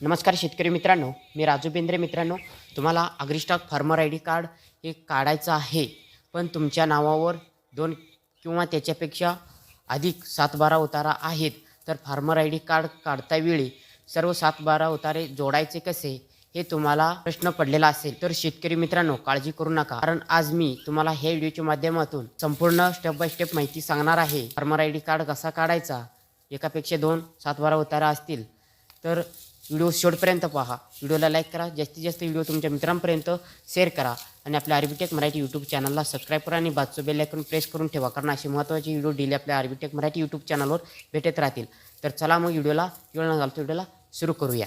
नमस्कार शेतकरी मित्रांनो मी राजू बेंद्रे मित्रांनो. तुम्हाला AgriStack farmer I D card हे काढायचं आहे पण तुमच्या नावावर दोन किंवा त्याच्यापेक्षा अधिक सात बारा उतारा आहेत. तर फार्मर आय डी कार्ड काढतावेळी सर्व सात बारा उतारे जोडायचे कसे हे तुम्हाला प्रश्न पडलेला असेल. तर शेतकरी मित्रांनो काळजी करू नका कारण आज मी तुम्हाला हे व्हिडिओच्या माध्यमातून संपूर्ण स्टेप बाय स्टेप माहिती सांगणार आहे. फार्मर आय डी कार्ड कसा काढायचा? एकापेक्षा दोन सात बारा उतारा असतील. तर व्हिडिओ शेवटपर्यंत पहा. व्हिडिओला लाईक करा. जास्तीत जास्त व्हिडिओ तुमच्या मित्रांपर्यंत शेअर करा. आणि आपल्या आर्बिटेक मराठी यूट्यूब चॅनलला सबस्क्राईब करा आणि बाजूचं बेल आयकॉन प्रेस करून ठेवा. कारण असे महत्त्वाचे व्हिडिओ डेली आपल्या आर्बिटेक मराठी यूट्यूब चॅनलवर भेटत राहतील. तर चला मग व्हिडिओला वेळ न घालतो व्हिडिओला सुरू करूया.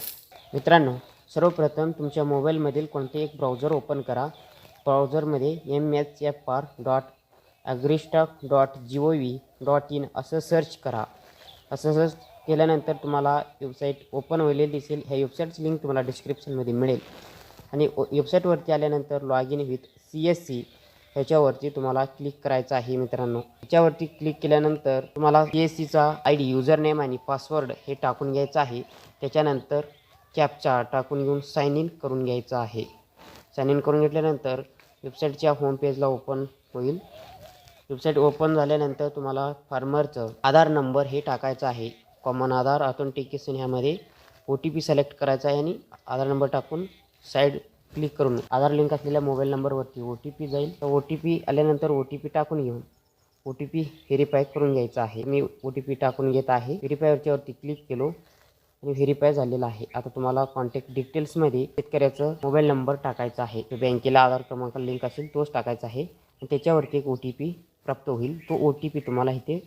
मित्रांनो सर्वप्रथम तुमच्या मोबाईलमधील कोणते एक ब्राउझर ओपन करा. ब्राउझरमध्ये M H F R dot agristack dot G O V dot in असं सर्च करा. असं सर्च केल्यानंतर तुम्हाला वेबसाईट ओपन होईल दिसेल. ह्या वेबसाईटची लिंक तुम्हाला डिस्क्रिप्शनमध्ये मिळेल. आणि वेबसाईटवरती आल्यानंतर log in with C S C ह्याच्यावरती तुम्हाला क्लिक करायचं आहे मित्रांनो. ह्याच्यावरती क्लिक केल्यानंतर तुम्हाला सी एस सीचा आय डी युजर नेम आणि पासवर्ड हे टाकून घ्यायचं आहे. त्याच्यानंतर कॅपचा टाकून घेऊन साईन इन करून घ्यायचं आहे. साईन इन करून घेतल्यानंतर वेबसाईटच्या होम पेजला ओपन होईल. वेबसाईट ओपन झाल्यानंतर तुम्हाला फार्मरचं आधार नंबर हे टाकायचं आहे. कॉमन आधार ऑथेंटिकेशन ह्यामध्ये ओ टी पी सिलेक्ट करायचा आहे आणि आधार नंबर टाकून साईड क्लिक करून आधार लिंक असलेल्या मोबाईल नंबरवरती ओ टी पी जाईल. तर ओ टी पी आल्यानंतर ओ टी पी टाकून घेऊन ओ टी पी व्हेरीफाय करून घ्यायचा आहे. मी ओ टी पी टाकून घेत आहे. व्हेरीफायवरच्यावरती क्लिक केलो आणि व्हेरीफाय झालेला आहे. आता तुम्हाला कॉन्टॅक्ट डिटेल्समध्ये शेतकऱ्याचं मोबाईल नंबर टाकायचा आहे. बँकेला आधार क्रमांक लिंक असेल तोच टाकायचा आहे. आणि त्याच्यावरती एक ओ टी पी प्राप्त होईल. तो ओ टी पी तुम्हाला इथे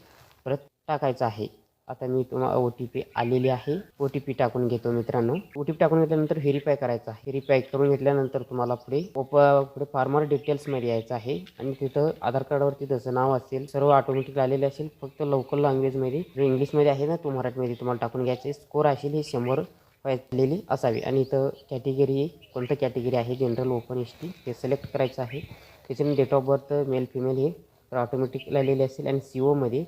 परत टाकायचा आहे. आता मी तुम्हाला ओ टी पी आलेली आहे. ओ टी पी टाकून घेतो मित्रांनो. ओ टी पी टाकून घेतल्यानंतर व्हेरीफाय करायचा व्हेरीफाय करून घेतल्यानंतर तुम्हाला पुढे ओप पुढे फार्मर डिटेल्समध्ये यायचं आहे. आणि तिथं आधार कार्डवरती त्याचं नाव असेल सर्व ऑटोमॅटिक आलेले असेल फक्त लोकल लँग्वेजमध्ये जो इंग्लिशमध्ये आहे ना तो मराठीमध्ये तुम्हाला टाकून घ्यायचे स्कोर असेल हे शंभर पाहिलेली असावी. आणि इथं कॅटेगरी कोणतं कॅटेगरी आहे? जनरल ओपन एस टी ते सिलेक्ट करायचं आहे. त्याच्यानंतर date of birth male female हे तर ऑटोमॅटिक लिहिलेले असेल. आणि सी ओमध्ये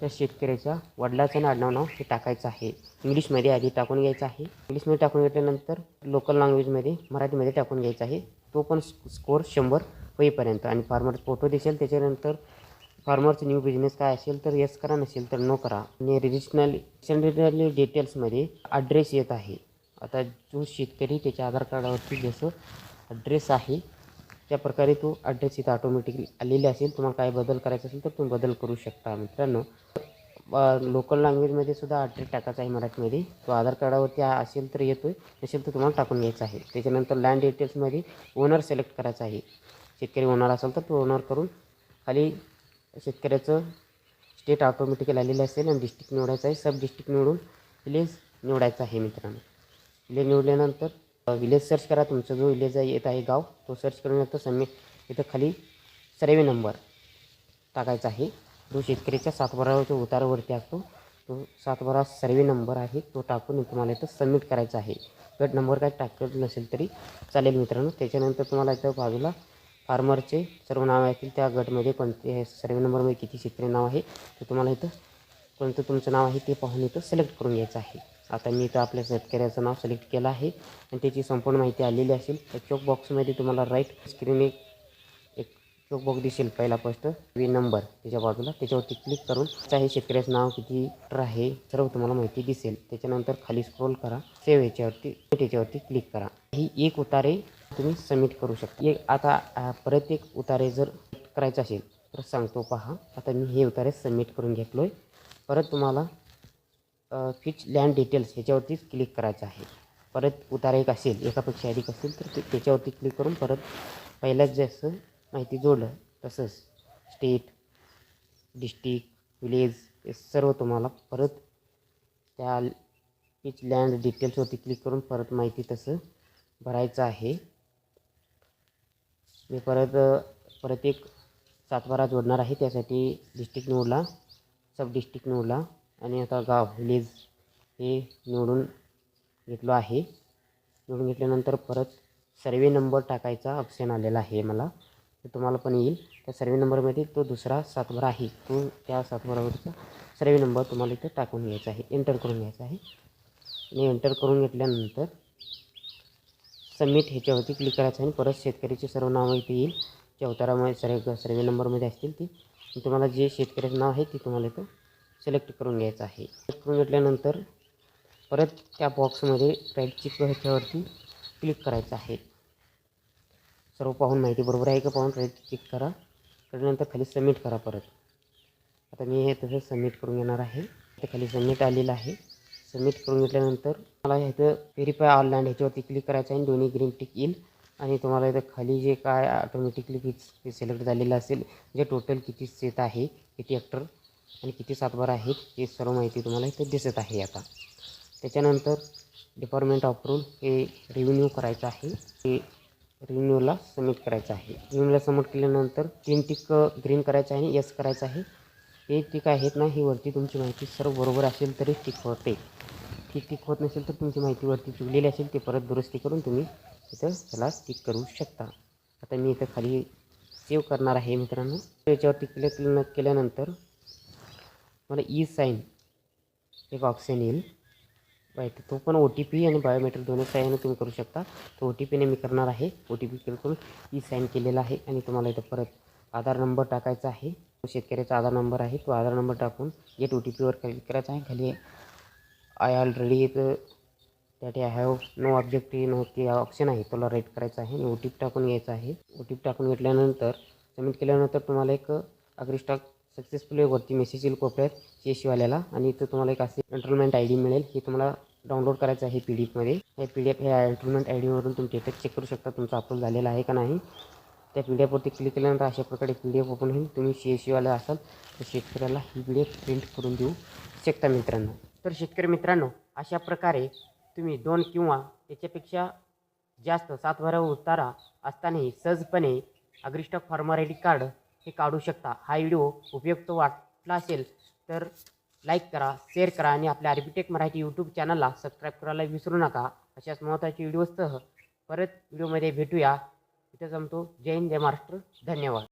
त्या शेतकऱ्याच्या वडिलाचं आडनाव नाव हे टाकायचं आहे. इंग्लिशमध्ये आधी टाकून घ्यायचं आहे. इंग्लिशमध्ये टाकून घेतल्यानंतर लोकल लँग्वेजमध्ये मराठीमध्ये टाकून घ्यायचा आहे. तो पण स्कोर शंभर होईपर्यंत आणि फार्मर फोटो दिसेल त्याच्यानंतर फार्मरचं न्यू बिझनेस काय असेल तर येस करा नसेल तर नो करा. आणि रिजिशनल सेंट्रली डिटेल्समध्ये ॲड्रेस येत आहे. आता जो शेतकरी त्याच्या आधार कार्डावरती जसं ॲड्रेस आहे त्या प्रकारे तो ॲड्रेस इथं ऑटोमॅटिकली आलेले असेल तुम्हाला काय बदल करायचा असेल तर तुम्ही बदल करू शकता मित्रांनो. लोकल लँग्वेजमध्ये सुद्धा ॲड्रेस टाकायचा आहे मराठीमध्ये. तो आधार कार्डावरती असेल तर येतो आहे नसेल तर तुम्हाला टाकून घ्यायचा आहे. त्याच्यानंतर लँड डिटेल्समध्ये ओनर सिलेक्ट करायचा आहे. शेतकरी ओनर असेल तर तो ओनर करून खाली शेतकऱ्याचं स्टेट ऑटोमॅटिकली आलेलं असेल आणि डिस्ट्रिक्ट निवडायचं आहे. सब डिस्ट्रिक्ट निवडून विलेज निवडायचं आहे मित्रांनो. विलेज निवडल्यानंतर विलेज सर्च करा तुमचं जो विलेज आहे येत आहे गाव तो सर्च करून येतो समी इथं खाली सर्वे नंबर टाकायचा आहे. जो शेतकऱ्याच्या सातबाराच्या उतारावरती असतो तो सातबारा सर्वे नंबर आहे तो टाकून तुम्हाला इथं सबमिट करायचा आहे. गट नंबर काय टाकत नसेल तरी चालेल मित्रांनो. त्याच्यानंतर तुम्हाला इथं बाजूला फार्मरचे सर्व नाव येतील. त्या गटमध्ये कोणते सर्वे नंबरमध्ये किती शेतकरी नाव आहे ते तुम्हाला इथं कोणतं तुमचं नाव आहे ते पाहून इथं सिलेक्ट करून घ्यायचं आहे. आता मी इथं आपल्या शेतकऱ्याचं नाव सिलेक्ट केलं आहे. आणि त्याची संपूर्ण माहिती आलेली असेल त्या चोक बॉक्समध्ये तुम्हाला राईट स्क्रीन एक एक चोक बॉक्स दिसेल पहिला फर्स्ट वी नंबर त्याच्या बाजूला त्याच्यावरती क्लिक करून हे शेतकऱ्याचं नाव किती लीटर आहे सर्व तुम्हाला माहिती दिसेल. त्याच्यानंतर खाली स्क्रोल करा सेव्ह याच्यावरती त्याच्यावरती क्लिक करा. ही एक उतारे तुम्ही सबमिट करू शकता. एक आता परत एक उतारे जर करायचं असेल तर सांगतो पहा. आता मी हे उतारे सबमिट करून घेतलो आहे परत तुम्हाला फिच लँड डिटेल्स ह्याच्यावरतीच क्लिक करायचं आहे. परत उतारा एक असेल एकापेक्षा अधिक असेल तर ते त्याच्यावरती क्लिक करून परत पहिल्याच जसं माहिती जोडलं तसंच स्टेट डिस्ट्रिक्ट विलेज हे सर्व तुम्हाला परत त्या पिच लँड डिटेल्सवरती क्लिक करून परत माहिती तसं भरायचं आहे. मी परत परत एक सातबारा जोडणार आहे त्यासाठी डिस्ट्रिक्ट नोडला सब डिस्ट्रिक्ट नोडला आणि आता गाव विलेज हे निवडून घेतलो आहे. निवडून घेतल्यानंतर परत सर्वे नंबर टाकायचा ऑप्शन आलेला आहे मला. तर तुम्हाला पण येईल. त्या सर्वे नंबरमध्ये तो दुसरा सातबारा आहे. तो त्या सातबारावरचा सर्वे नंबर तुम्हाला इथं टाकून घ्यायचा आहे. एंटर करून घ्यायचा आहे. आणि एंटर करून घेतल्यानंतर सबमिट ह्याच्यावरती क्लिक करायचं आणि परत शेतकऱ्याचे सर्व नावं इथे येईल. जे अवतारामध्ये सर्व सर्वे नंबरमध्ये असतील ती. तुम्हाला जे शेतकऱ्याचं नाव आहे ते तुम्हाला इथं सिलेक्ट करून घ्यायचं आहे. सिलेक्ट करून घेतल्यानंतर परत त्या बॉक्समध्ये राईट ह्याच्यावरती क्लिक करायचं आहे. सर्व पाहून माहिती बरोबर आहे का पाहून राईट क्लिक करा. त्यानंतर खाली सबमिट करा परत. आता मी हे तसं सबमिट करून घेणार आहे. आता खाली सबमिट आलेलं आहे. सबमिट करून घेतल्यानंतर मला ह्याचं व्हेरीफाय ऑनलाईन ह्याच्यावरती क्लिक करायचं आहे. आणि दोन्ही ग्रीन टिक येईल. आणि तुम्हाला इथं खाली जे काय ऑटोमॅटिकली सिलेक्ट झालेलं असेल जे टोटल किती सेत आहे किती ॲक्टर आणि किती सातबारा आहेत हे सर्व माहिती तुम्हाला इथं दिसत आहे आता. त्याच्यानंतर डिपार्टमेंट ऑफ रूल हे रिव्हेन्यू करायचं आहे. हे रिव्हेन्यूला सबमिट करायचं आहे. रिन्यूला सबमिट केल्यानंतर तीन टिक ग्रीन करायचं आहे आणि यस करायचं आहे. हे टिक आहेत ना ही वरती तुमची माहिती सर्व बरोबर असेल तरी टिक होते. ती टिक होत नसेल तर तुमची माहिती वरती चुकलेली असेल ते परत दुरुस्ती करून तुम्ही इथं त्याला टिक करू शकता. आता मी इथं खाली सेव्ह करणार आहे मित्रांनो. याच्यावरती क्लिक केल्यानंतर मला ई साईन एक ऑप्शन येईल. राईट तो पण ओ टी पी आणि बायोमेट्रिक दोन्ही साईन तुम्ही करू शकता. तो ओ टी पीने मी करणार आहे. ओ टी पी क्लिक करून ई साईन केलेला आहे आणि तुम्हाला इथं परत आधार नंबर टाकायचा आहे. तो शेतकऱ्याचा आधार नंबर आहे. तो आधार नंबर टाकून गेट ओ टी पीवर क्लिक करायचा आहे. खाली आय ऑलरेडी इथं त्यासाठी I have no objective no की ऑप्शन आहे. तुला राईट करायचा आहे आणि ओ टी पी टाकून घ्यायचा आहे. ओ टी पी टाकून घेतल्यानंतर सबमिट केल्यानंतर तुम्हाला एक अग्रिस्टॉक सक्सेसफुली वरती मेसेज येईल कोपऱ्यात सी एस वाल्याला आणि इथं तुम्हाला एक असे एन्ट्रोलमेंट आय डी मिळेल. हे तुम्हाला डाउनलोड करायचं आहे पी डी एफमध्ये हे पी डी एफ ह्या एन्ट्रोलमेंट आय डीवरून तुम्ही डेटा चेक करू शकता तुमचा अपलोड झालेला आहे का नाही. त्या पी डी एफवरती क्लिक केल्यानंतर अशा प्रकारे पी डी एफ ओपन होईल. तुम्ही सी एस सीवाला असाल तर शेतकऱ्याला ही पी डी एफ प्रिंट करून देऊ शकता मित्रांनो. तर शेतकरी मित्रांनो अशा प्रकारे तुम्ही दोन किंवा त्याच्यापेक्षा जास्त सातबारा उतारा असतानाही सहजपणे AgriStack farmer I D card हे काढू शकता. हा व्हिडिओ उपयुक्त वाटला असेल तर लाईक करा शेअर करा आणि आपल्या आर्बिटेक मराठी यूट्यूब चॅनलला सबस्क्राईब करायला विसरू नका. अशाच महत्त्वाच्या व्हिडिओसह परत व्हिडिओमध्ये भेटूया. इथं जमतो जय हिंद जय महाराष्ट्र. धन्यवाद.